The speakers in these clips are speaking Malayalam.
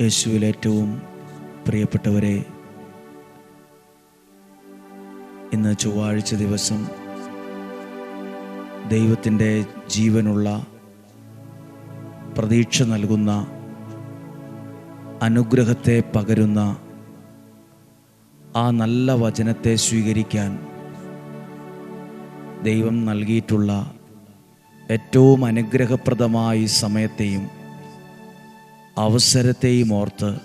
യേശുവിൽ ഏറ്റവും പ്രിയപ്പെട്ടവരെ ഇന്ന് ചൊവ്വാഴ്ച ദിവസം ദൈവത്തിന്റെ ജീവനുള്ള പ്രതീക്ഷ നൽകുന്ന അനുഗ്രഹത്തെ പകരുന്ന ആ നല്ല വചനത്തെ സ്വീകരിക്കാൻ ദൈവം നൽകിയിട്ടുള്ള ഏറ്റവും അനുഗ്രഹപ്രദമായ സമയത്തെയും അവസരത്തെയും ഓർത്ത്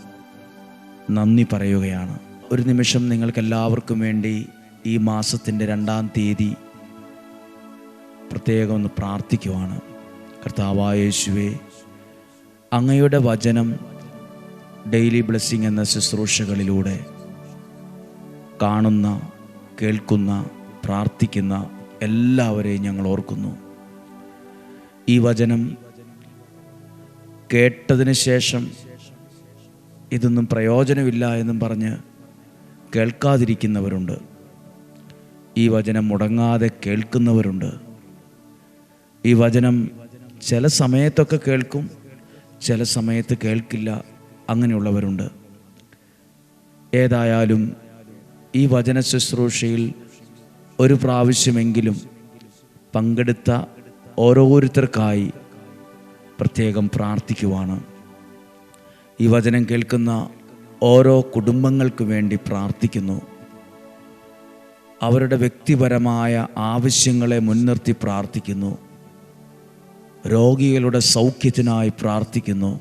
നന്ദി പറയുകയാണ്. ഒരു നിമിഷം നിങ്ങൾക്കെല്ലാവർക്കും വേണ്ടി ഈ മാസത്തിന്റെ രണ്ടാം തീയതി പ്രത്യേകം ഒന്ന് പ്രാർത്ഥിക്കുവാണ്. കർത്താവായേശുവെ അങ്ങയുടെ വചനം ഡെയിലി ബ്ലെസ്സിങ് എന്ന ശുശ്രൂഷകളിലൂടെ കാണുന്ന കേൾക്കുന്ന പ്രാർത്ഥിക്കുന്ന എല്ലാവരെയും ഞങ്ങൾ ഓർക്കുന്നു. ഈ വചനം കേട്ടതിന് ശേഷം ഇതൊന്നും പ്രയോജനമില്ല എന്നും പറഞ്ഞ് കേൾക്കാതിരിക്കുന്നവരുണ്ട്. ഈ വചനം മുടങ്ങാതെ കേൾക്കുന്നവരുണ്ട്. ഈ വചനം ചില സമയത്തൊക്കെ കേൾക്കും ചില സമയത്ത് കേൾക്കില്ല അങ്ങനെയുള്ളവരുണ്ട്. ഏതായാലും ഈ വചന ശുശ്രൂഷയിൽ ഒരു പ്രാവശ്യമെങ്കിലും പങ്കെടുത്ത ഓരോരുത്തർക്കായി പ്രത്യേകം പ്രാർത്ഥിക്കുവാണ്. ഈ വചനം കേൾക്കുന്ന ഓരോ കുടുംബങ്ങൾക്ക് വേണ്ടി പ്രാർത്ഥിക്കുന്നു. അവരുടെ വ്യക്തിപരമായ ആവശ്യങ്ങളെ മുൻനിർത്തി പ്രാർത്ഥിക്കുന്നു. രോഗികളുടെ സൗഖ്യത്തിനായി പ്രാർത്ഥിക്കുന്നു.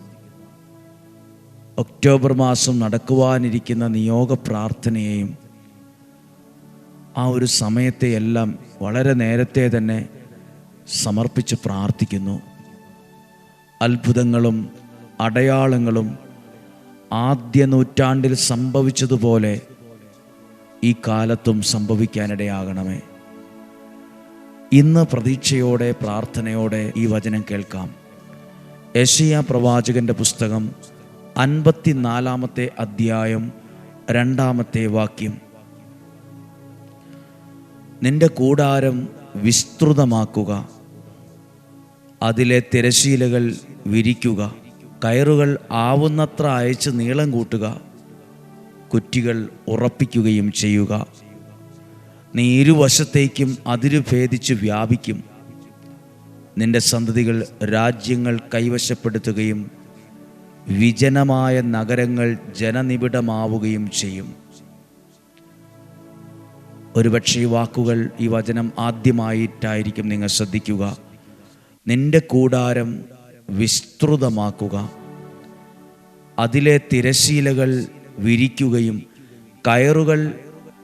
ഒക്ടോബർ മാസം നടക്കുവാനിരിക്കുന്ന നിയോഗ പ്രാർത്ഥനയെയും ആ ഒരു സമയത്തെയെല്ലാം വളരെ നേരത്തെ തന്നെ സമർപ്പിച്ച് പ്രാർത്ഥിക്കുന്നു. അത്ഭുതങ്ങളും അടയാളങ്ങളും ആദ്യ നൂറ്റാണ്ടിൽ സംഭവിച്ചതുപോലെ ഈ കാലത്തും സംഭവിക്കാനിടയാകണമേ. ഇന്ന് പ്രതീക്ഷയോടെ പ്രാർത്ഥനയോടെ ഈ വചനം കേൾക്കാം. യശയ പ്രവാചകന്റെ പുസ്തകം അൻപത്തിനാലാമത്തെ അധ്യായം രണ്ടാമത്തെ വാക്യം. നിന്റെ കൂടാരം വിസ്തൃതമാക്കുക. അതിലെ തിരശീലകൾ വിരിക്കുക. കയറുകൾ ആവുന്നത്ര അയച്ച് നീളം കൂട്ടുക. കുറ്റികൾ ഉറപ്പിക്കുകയും ചെയ്യുക. നീ ഇരുവശത്തേക്കും അതിരു ഭേദിച്ച് വ്യാപിക്കും. നിന്റെ സന്തതികൾ രാജ്യങ്ങൾ കൈവശപ്പെടുത്തുകയും വിജനമായ നഗരങ്ങൾ ജനനിബിഡമാവുകയും ചെയ്യും. ഒരുപക്ഷെ ഈ വാക്കുകൾ ഈ വചനം ആദ്യമായിട്ടായിരിക്കും നിങ്ങൾ ശ്രദ്ധിക്കുക. നിന്റെ കൂടാരം വിസ്തൃതമാക്കുക. അതിലെ തിരശീലകൾ വിരിക്കുകയും കയറുകൾ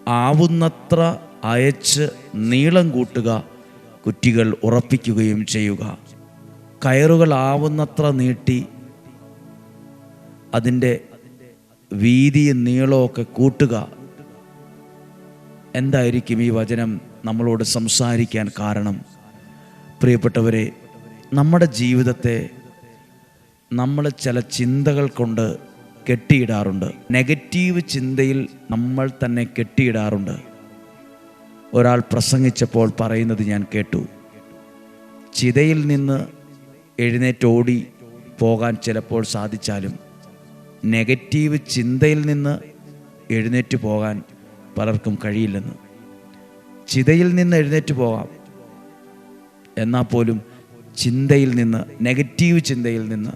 ആവുന്നത്ര അയച്ച് നീളം കൂട്ടുക കുറ്റികൾ ഉറപ്പിക്കുകയും ചെയ്യുക. കയറുകൾ ആവുന്നത്ര നീട്ടി അതിന്റെ വീതിയും നീളമൊക്കെ കൂട്ടുക. എന്തായിരിക്കും ഈ വചനം നമ്മളോട് സംസാരിക്കാൻ കാരണം? പ്രിയപ്പെട്ടവരെ നമ്മുടെ ജീവിതത്തെ നമ്മൾ ചില ചിന്തകൾ കൊണ്ട് കെട്ടിയിടാറുണ്ട്. നെഗറ്റീവ് ചിന്തയിൽ നമ്മൾ തന്നെ കെട്ടിയിടാറുണ്ട്. ഒരാൾ പ്രസംഗിച്ചപ്പോൾ പറയുന്നത് ഞാൻ കേട്ടു. ചിതയിൽ നിന്ന് എഴുന്നേറ്റോടി പോകാൻ ചിലപ്പോൾ സാധിച്ചാലും നെഗറ്റീവ് ചിന്തയിൽ നിന്ന് എഴുന്നേറ്റ് പോകാൻ പലർക്കും കഴിയില്ലെന്ന്. ചിതയിൽ നിന്ന് എഴുന്നേറ്റ് പോകാം. എന്നാൽ പോലും ചിന്തയിൽ നിന്ന് നെഗറ്റീവ് ചിന്തയിൽ നിന്ന്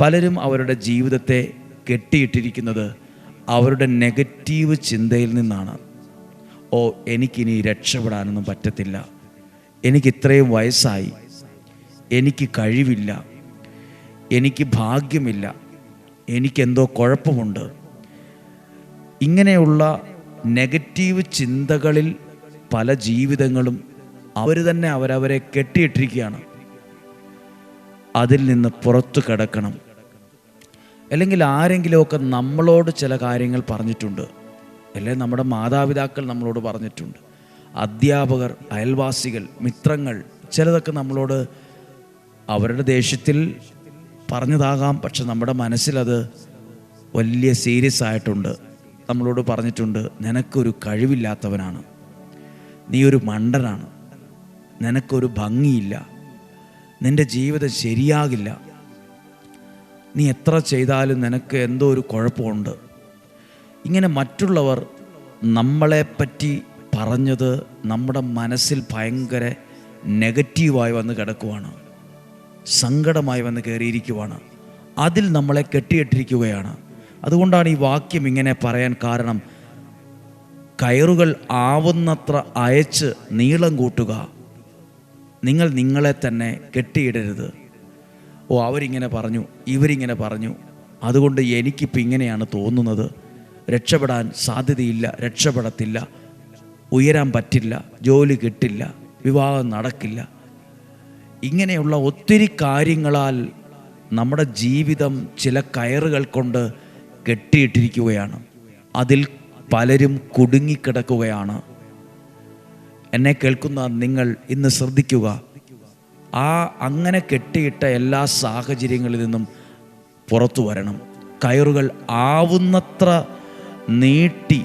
പലരും അവരുടെ ജീവിതത്തെ കെട്ടിയിട്ടിരിക്കുന്നത് അവരുടെ നെഗറ്റീവ് ചിന്തയിൽ നിന്നാണ്. ഓ എനിക്കിനി രക്ഷപ്പെടാനൊന്നും പറ്റത്തില്ല. എനിക്ക് ഇത്രയും വയസ്സായി. എനിക്ക് കഴിവില്ല. എനിക്ക് ഭാഗ്യമില്ല. എനിക്കെന്തോ കുഴപ്പമുണ്ട്. ഇങ്ങനെയുള്ള നെഗറ്റീവ് ചിന്തകളിൽ പല ജീവിതങ്ങളും അവർ തന്നെ അവരവരെ കെട്ടിയിട്ടിരിക്കുകയാണ്. അതിൽ നിന്ന് പുറത്തു കിടക്കണം. അല്ലെങ്കിൽ ആരെങ്കിലുമൊക്കെ നമ്മളോട് ചില കാര്യങ്ങൾ പറഞ്ഞിട്ടുണ്ട്. അല്ലെങ്കിൽ നമ്മുടെ മാതാപിതാക്കൾ നമ്മളോട് പറഞ്ഞിട്ടുണ്ട്. അധ്യാപകർ അയൽവാസികൾ മിത്രങ്ങൾ ചിലതൊക്കെ നമ്മളോട് അവരുടെ ദേഷ്യത്തിൽ പറഞ്ഞതാകാം. പക്ഷെ നമ്മുടെ മനസ്സിലത് വലിയ സീരിയസ് ആയിട്ടുണ്ട്. നമ്മളോട് പറഞ്ഞിട്ടുണ്ട് നിനക്കൊരു കഴിവില്ലാത്തവനാണ്. നീ ഒരു മണ്ടനാണ്. നിനക്കൊരു ഭംഗിയില്ല. നിന്റെ ജീവിതം ശരിയാകില്ല. നീ എത്ര ചെയ്താലും നിനക്ക് എന്തോ ഒരു കുഴപ്പമുണ്ട്. ഇങ്ങനെ മറ്റുള്ളവർ നമ്മളെപ്പറ്റി പറഞ്ഞത് നമ്മുടെ മനസ്സിൽ ഭയങ്കര നെഗറ്റീവായി വന്ന് കിടക്കുവാണ്. സങ്കടമായി വന്ന് കയറിയിരിക്കുവാണ്. അതിൽ നമ്മളെ കെട്ടിയിട്ടിരിക്കുകയാണ്. അതുകൊണ്ടാണ് ഈ വാക്യം ഇങ്ങനെ പറയാൻ കാരണം കയറുകൾ ആവുന്നത്ര അയച്ച് നീളം കൂട്ടുക. നിങ്ങൾ നിങ്ങളെ തന്നെ കെട്ടിയിടരുത്. ഓ അവരിങ്ങനെ പറഞ്ഞു ഇവരിങ്ങനെ പറഞ്ഞു. അതുകൊണ്ട് എനിക്കിപ്പോൾ ഇങ്ങനെയാണ് തോന്നുന്നത്. രക്ഷപ്പെടാൻ സാധ്യതയില്ല രക്ഷപ്പെടത്തില്ല ഉയരാൻ പറ്റില്ല ജോലി കിട്ടില്ല വിവാഹം നടക്കില്ല. ഇങ്ങനെയുള്ള ഒത്തിരി കാര്യങ്ങളാൽ നമ്മുടെ ജീവിതം ചില കയറുകൾ കൊണ്ട് കെട്ടിയിട്ടിരിക്കുകയാണ്. അതിൽ പലരും കുടുങ്ങിക്കിടക്കുകയാണ്. എന്നെ കേൾക്കുന്ന നിങ്ങൾ ഇന്ന് ശ്രദ്ധിക്കുക. ആ അങ്ങനെ കെട്ടിയിട്ട എല്ലാ സാഹചര്യങ്ങളിൽ നിന്നും പുറത്തു വരണം. കയറുകൾ ആവുന്നത്ര നീട്ടി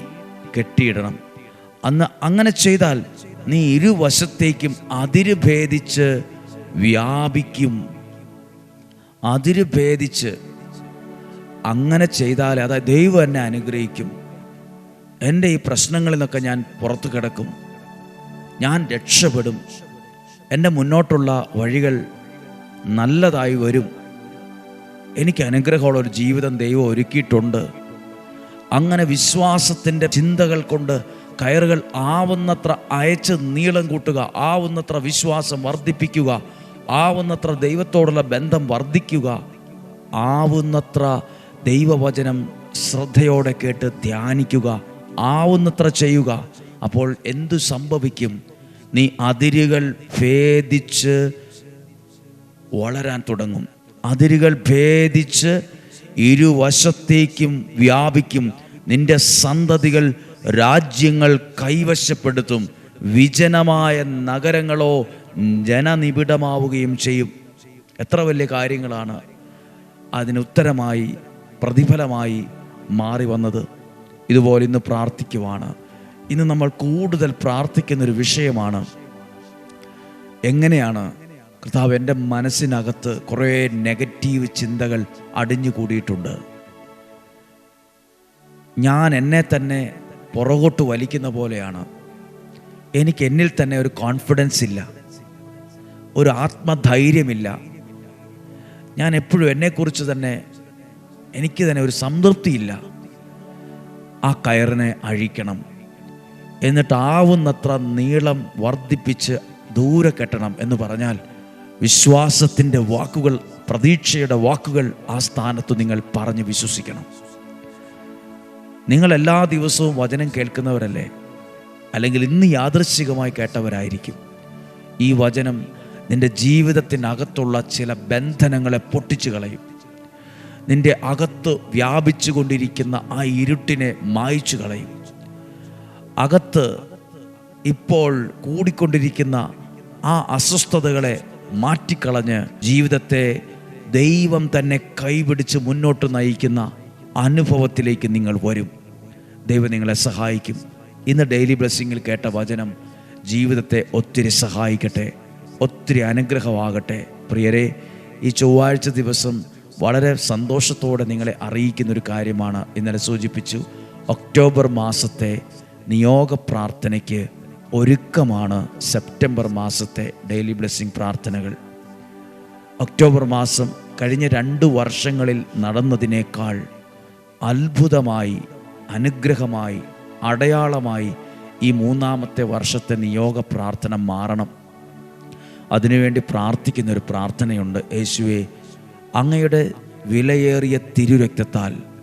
കെട്ടിയിടണം. അന്ന് അങ്ങനെ ചെയ്താൽ നീ ഇരുവശത്തേക്കും അതിര് ഭേദിച്ച് വ്യാപിക്കും. അതിര് ഭേദിച്ച് അങ്ങനെ ചെയ്താൽ അതായത് ദൈവം എന്നെ അനുഗ്രഹിക്കും. എന്റെ ഈ പ്രശ്നങ്ങളിൽ നിന്നൊക്കെ ഞാൻ പുറത്തു കിടക്കും. ഞാൻ രക്ഷപ്പെടും. എന്റെ മുന്നോട്ടുള്ള വഴികൾ നല്ലതായി വരും. എനിക്ക് അനുഗ്രഹമുള്ള ഒരു ജീവിതം ദൈവം ഒരുക്കിയിട്ടുണ്ട്. അങ്ങനെ വിശ്വാസത്തിന്റെ ചിന്തകൾ കൊണ്ട് കയറുകൾ ആവുന്നത്ര അയച്ച് നീളം കൂട്ടുക ആവുന്നത്ര വിശ്വാസം വർദ്ധിപ്പിക്കുക ആവുന്നത്ര ദൈവത്തോടുള്ള ബന്ധം വർദ്ധിക്കുക ആവുന്നത്ര ദൈവവചനം ശ്രദ്ധയോടെ കേട്ട് ധ്യാനിക്കുക ആവുന്നത്ര ചെയ്യുക അപ്പോൾ എന്തു സംഭവിക്കും? നീ അതിരുകൾ ഭേദിച്ച് വളരാൻ തുടങ്ങും. അതിരുകൾ ഭേദിച്ച് ഇരുവശത്തേക്കും വ്യാപിക്കും. നിന്റെ സന്തതികൾ രാജ്യങ്ങൾ കൈവശപ്പെടുത്തും. വിജനമായ നഗരങ്ങളോ ജനനിബിഡമാവുകയും ചെയ്യും. എത്ര വലിയ കാര്യങ്ങളാണ് അതിനുത്തരമായി പ്രതിഫലമായി മാറി വന്നത്. ഇതുപോലെ ഇന്ന് പ്രാർത്ഥിക്കുവാണ്. ഇന്ന് നമ്മൾ കൂടുതൽ പ്രാർത്ഥിക്കുന്നൊരു വിഷയമാണ് എങ്ങനെയാണ് കർത്താവ് എന്റെ മനസ്സിനകത്ത് കുറേ നെഗറ്റീവ് ചിന്തകൾ അടിഞ്ഞുകൂടിയിട്ടുണ്ട് ഞാൻ എന്നെ തന്നെ പുറകോട്ട് വലിക്കുന്ന പോലെയാണ്. എനിക്ക് എന്നിൽ തന്നെ ഒരു കോൺഫിഡൻസ് ഇല്ല. ഒരു ആത്മധൈര്യമില്ല. ഞാൻ എപ്പോഴും എന്നെക്കുറിച്ച് തന്നെ എനിക്ക് തന്നെ ഒരു സംതൃപ്തിയില്ല. ആ കയറിനെ അഴിക്കണം. എന്നിട്ട് ആവുന്നത്ര നീളം വർദ്ധിപ്പിച്ച് ദൂരെ കെട്ടണം എന്ന് പറഞ്ഞാൽ വിശ്വാസത്തിന്റെ വാക്കുകൾ പ്രതീക്ഷയുടെ വാക്കുകൾ ആ സ്ഥാനത്ത് നിങ്ങൾ പറഞ്ഞ് വിശ്വസിക്കണം. നിങ്ങൾ എല്ലാ ദിവസവും വചനം കേൾക്കുന്നവരല്ലേ? അല്ലെങ്കിൽ ഇന്ന് യാദൃശ്ചികമായി കേട്ടവരായിരിക്കും. ഈ വചനം നിന്റെ ജീവിതത്തിനകത്തുള്ള ചില ബന്ധനങ്ങളെ പൊട്ടിച്ചു കളയും. നിന്റെ അകത്ത് വ്യാപിച്ചു കൊണ്ടിരിക്കുന്ന ആ ഇരുട്ടിനെ മായ്ച്ചു കളയും. അകത്ത് ഇപ്പോൾ കൂടിക്കൊണ്ടിരിക്കുന്ന ആ അസ്വസ്ഥതകളെ മാറ്റിക്കളഞ്ഞ് ജീവിതത്തെ ദൈവം തന്നെ കൈപിടിച്ച് മുന്നോട്ട് നയിക്കുന്ന അനുഭവത്തിലേക്ക് നിങ്ങൾ വരും. ദൈവം നിങ്ങളെ സഹായിക്കും. ഇന്ന് ഡെയിലി ബ്ലെസ്സിങ്ങിൽ കേട്ട വചനം ജീവിതത്തെ ഒത്തിരി സഹായിക്കട്ടെ ഒത്തിരി അനുഗ്രഹമാകട്ടെ. പ്രിയരെ ഈ ചൊവ്വാഴ്ച ദിവസം വളരെ സന്തോഷത്തോടെ നിങ്ങളെ അറിയിക്കുന്ന ഒരു കാര്യമാണ് ഇന്നലെ സൂചിപ്പിച്ചു. ഒക്ടോബർ മാസത്തെ നിയോഗ പ്രാർത്ഥനയ്ക്ക് ഒരുക്കമാണ് സെപ്റ്റംബർ മാസത്തെ ഡെയിലി ബ്ലെസ്സിങ് പ്രാർത്ഥനകൾ. ഒക്ടോബർ മാസം കഴിഞ്ഞ രണ്ട് വർഷങ്ങളിൽ നടന്നതിനേക്കാൾ അത്ഭുതമായി അനുഗ്രഹമായി അടയാളമായി ഈ മൂന്നാമത്തെ വർഷത്തെ നിയോഗ പ്രാർത്ഥന മാറണം. അതിനുവേണ്ടി പ്രാർത്ഥിക്കുന്ന ഒരു പ്രാർത്ഥനയുണ്ട്. യേശുവെ അങ്ങയുടെ വിലയേറിയ തിരുരക്തത്താൽ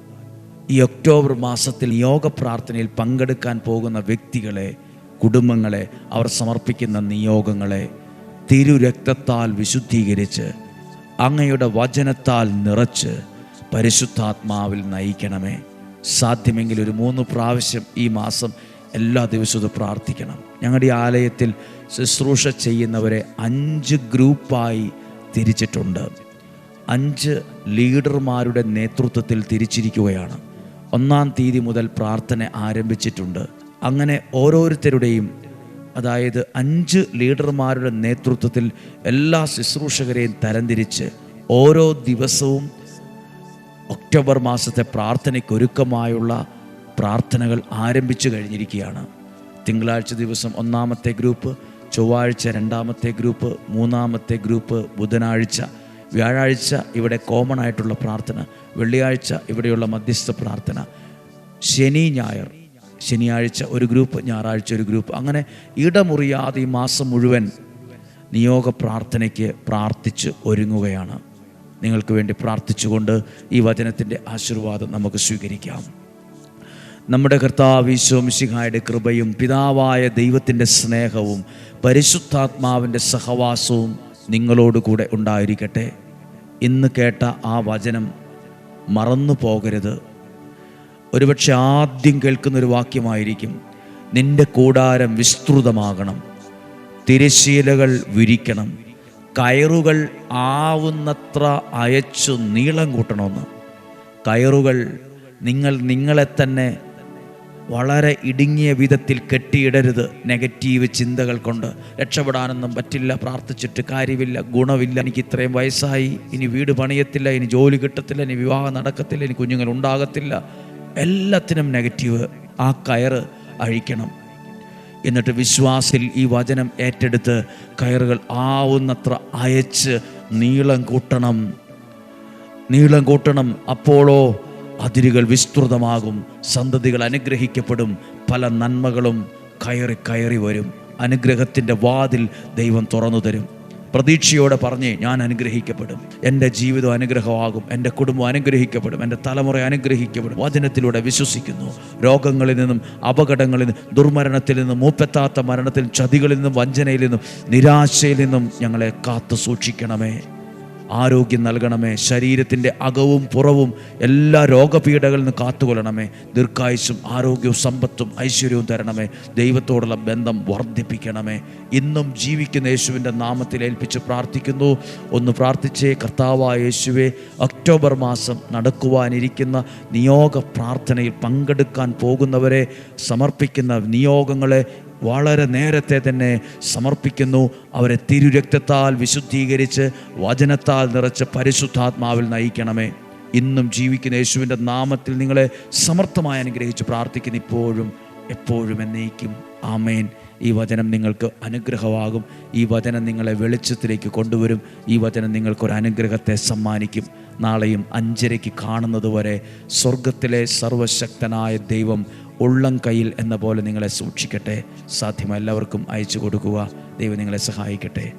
ഈ ഒക്ടോബർ മാസത്തിൽ യോഗ പ്രാർത്ഥനയിൽ പങ്കെടുക്കാൻ പോകുന്ന വ്യക്തികളെ കുടുംബങ്ങളെ അവർ സമർപ്പിക്കുന്ന നിയോഗങ്ങളെ തിരുരക്തത്താൽ വിശുദ്ധീകരിച്ച് അങ്ങയുടെ വചനത്താൽ നിറച്ച് പരിശുദ്ധാത്മാവിൽ നയിക്കണമേ. സാധ്യമെങ്കിൽ ഒരു മൂന്ന് പ്രാവശ്യം ഈ മാസം എല്ലാ ദിവസവും ഇത് പ്രാർത്ഥിക്കണം. ഞങ്ങളുടെ ഈ ആലയത്തിൽ ശുശ്രൂഷ ചെയ്യുന്നവരെ അഞ്ച് ഗ്രൂപ്പായി തിരിച്ചിട്ടുണ്ട്. അഞ്ച് ലീഡർമാരുടെ നേതൃത്വത്തിൽ തിരിച്ചിരിക്കുകയാണ്. ഒന്നാം തീയതി മുതൽ പ്രാർത്ഥന ആരംഭിച്ചിട്ടുണ്ട്. അങ്ങനെ ഓരോരുത്തരുടെയും അതായത് അഞ്ച് ലീഡർമാരുടെ നേതൃത്വത്തിൽ എല്ലാ ശുശ്രൂഷകരെയും തരംതിരിച്ച് ഓരോ ദിവസവും ഒക്ടോബർ മാസത്തെ പ്രാർത്ഥനയ്ക്കൊരുക്കമായുള്ള പ്രാർത്ഥനകൾ ആരംഭിച്ചു കഴിഞ്ഞിരിക്കുകയാണ്. തിങ്കളാഴ്ച ദിവസം ഒന്നാമത്തെ ഗ്രൂപ്പ് ചൊവ്വാഴ്ച രണ്ടാമത്തെ ഗ്രൂപ്പ് മൂന്നാമത്തെ ഗ്രൂപ്പ് ബുധനാഴ്ച വ്യാഴാഴ്ച ഇവിടെ കോമൺ ആയിട്ടുള്ള പ്രാർത്ഥന വെള്ളിയാഴ്ച ഇവിടെയുള്ള മധ്യസ്ഥ പ്രാർത്ഥന ശനി ഞായർ. ശനിയാഴ്ച ഒരു ഗ്രൂപ്പ് ഞായറാഴ്ച ഒരു ഗ്രൂപ്പ്. അങ്ങനെ ഇടമുറിയാതെ ഈ മാസം മുഴുവൻ നിയോഗ പ്രാർത്ഥനയ്ക്ക് പ്രാർത്ഥിച്ച് ഒരുങ്ങുകയാണ്. നിങ്ങൾക്ക് വേണ്ടി പ്രാർത്ഥിച്ചുകൊണ്ട് ഈ വചനത്തിന്റെ ആശീർവാദം നമുക്ക് സ്വീകരിക്കാം. നമ്മുടെ കർത്താവ് ഈശോമിശിഹായുടെ കൃപയും പിതാവായ ദൈവത്തിന്റെ സ്നേഹവും പരിശുദ്ധാത്മാവിന്റെ സഹവാസവും നിങ്ങളോടുകൂടെ ഉണ്ടായിരിക്കട്ടെ. ഇന്ന് കേട്ട ആ വചനം മറന്നു പോകരുത്. ഒരുപക്ഷെ ആദ്യം കേൾക്കുന്നൊരു വാക്യമായിരിക്കും നിന്റെ കൂടാരം വിസ്തൃതമാകണം തിരശീലകൾ വിരിക്കണം കയറുകൾ ആവുന്നത്ര അയച്ചു നീളം കൂട്ടണമെന്ന്. കയറുകൾ നിങ്ങൾ നിങ്ങളെ തന്നെ വളരെ ഇടുങ്ങിയ വിധത്തിൽ കെട്ടിയിടരുത് നെഗറ്റീവ് ചിന്തകൾ കൊണ്ട്. രക്ഷപ്പെടാനൊന്നും പറ്റില്ല പ്രാർത്ഥിച്ചിട്ട് കാര്യമില്ല ഗുണമില്ല. എനിക്ക് ഇത്രയും വയസ്സായി ഇനി വീട് പണിയത്തില്ല ഇനി ജോലി കിട്ടത്തില്ല ഇനി വിവാഹം നടക്കത്തില്ല ഇനി കുഞ്ഞുങ്ങൾ ഉണ്ടാകത്തില്ല. എല്ലാത്തിനും നെഗറ്റീവ് ആ കയറ് അഴിക്കണം. എന്നിട്ട് വിശ്വാസിൽ ഈ വചനം ഏറ്റെടുത്ത് കയറുകൾ ആവുന്നത്ര അയച്ച് നീളം കൂട്ടണം. നീളം കൂട്ടണം. അപ്പോഴോ അതിരുകൾ വിസ്തൃതമാകും സന്തതികൾ അനുഗ്രഹിക്കപ്പെടും പല നന്മകളും കയറി കയറി വരും. അനുഗ്രഹത്തിന്റെ വാതിൽ ദൈവം തുറന്നു തരും. പ്രതീക്ഷയോടെ പറഞ്ഞ് ഞാൻ അനുഗ്രഹിക്കപ്പെടും. എന്റെ ജീവിതം അനുഗ്രഹമാകും എന്റെ കുടുംബം അനുഗ്രഹിക്കപ്പെടും എന്റെ തലമുറ അനുഗ്രഹിക്കപ്പെടും. വചനത്തിലൂടെ വിശ്വസിക്കുന്നു. രോഗങ്ങളിൽ നിന്നും അപകടങ്ങളിൽ നിന്നും ദുർമരണത്തിൽ നിന്നും മൂപ്പെത്താത്ത മരണത്തിൽ ചതികളിൽ നിന്നും വഞ്ചനയിൽ നിന്നും നിരാശയിൽ നിന്നും ഞങ്ങളെ കാത്തു സൂക്ഷിക്കണമേ ആരോഗ്യം നൽകണമേ. ശരീരത്തിന്റെ അകവും പുറവും എല്ലാ രോഗപീഠകളിൽ നിന്ന് കാത്തുകൊള്ളണമേ. ദീർഘായുസും ആരോഗ്യവും സമ്പത്തും ഐശ്വര്യവും തരണമേ. ദൈവത്തോടുള്ള ബന്ധം വർദ്ധിപ്പിക്കണമേ. ഇന്നും ജീവിക്കുന്ന യേശുവിന്റെ നാമത്തിൽ ഏൽപ്പിച്ച് പ്രാർത്ഥിക്കുന്നു. ഒന്ന് പ്രാർത്ഥിച്ചേ കർത്താവായ യേശുവെ ഒക്ടോബർ മാസം നടക്കുവാനിരിക്കുന്ന നിയോഗ പ്രാർത്ഥനയിൽ പങ്കെടുക്കാൻ പോകുന്നവരെ സമർപ്പിക്കുന്ന നിയോഗങ്ങളെ വളരെ നേരത്തെ തന്നെ സമർപ്പിക്കുന്നു. അവരെ തിരുരക്തത്താൽ വിശുദ്ധീകരിച്ച് വചനത്താൽ നിറച്ച് പരിശുദ്ധാത്മാവിൽ നയിക്കണമേ. ഇന്നും ജീവിക്കുന്ന യേശുവിന്റെ നാമത്തിൽ നിങ്ങളെ സമർത്ഥമായി അനുഗ്രഹിച്ച് പ്രാർത്ഥിക്കുന്നു ഇപ്പോഴും എപ്പോഴും എന്നേക്കും. ആമേൻ. ഈ വചനം നിങ്ങൾക്ക് അനുഗ്രഹമാകും. ഈ വചനം നിങ്ങളെ വെളിച്ചത്തിലേക്ക് കൊണ്ടുവരും. ഈ വചനം നിങ്ങൾക്കൊരു അനുഗ്രഹത്തെ സമ്മാനിക്കും. നാളെയും അഞ്ചരയ്ക്ക് കാണുന്നതുവരെ സ്വർഗത്തിലെ സർവശക്തനായ ദൈവം ഉള്ളം കയ്യിൽ എന്ന പോലെ നിങ്ങളെ സൂക്ഷിക്കട്ടെ. സാധ്യമെല്ലാവർക്കും അയച്ചു കൊടുക്കുക. ദൈവം നിങ്ങളെ സഹായിക്കട്ടെ.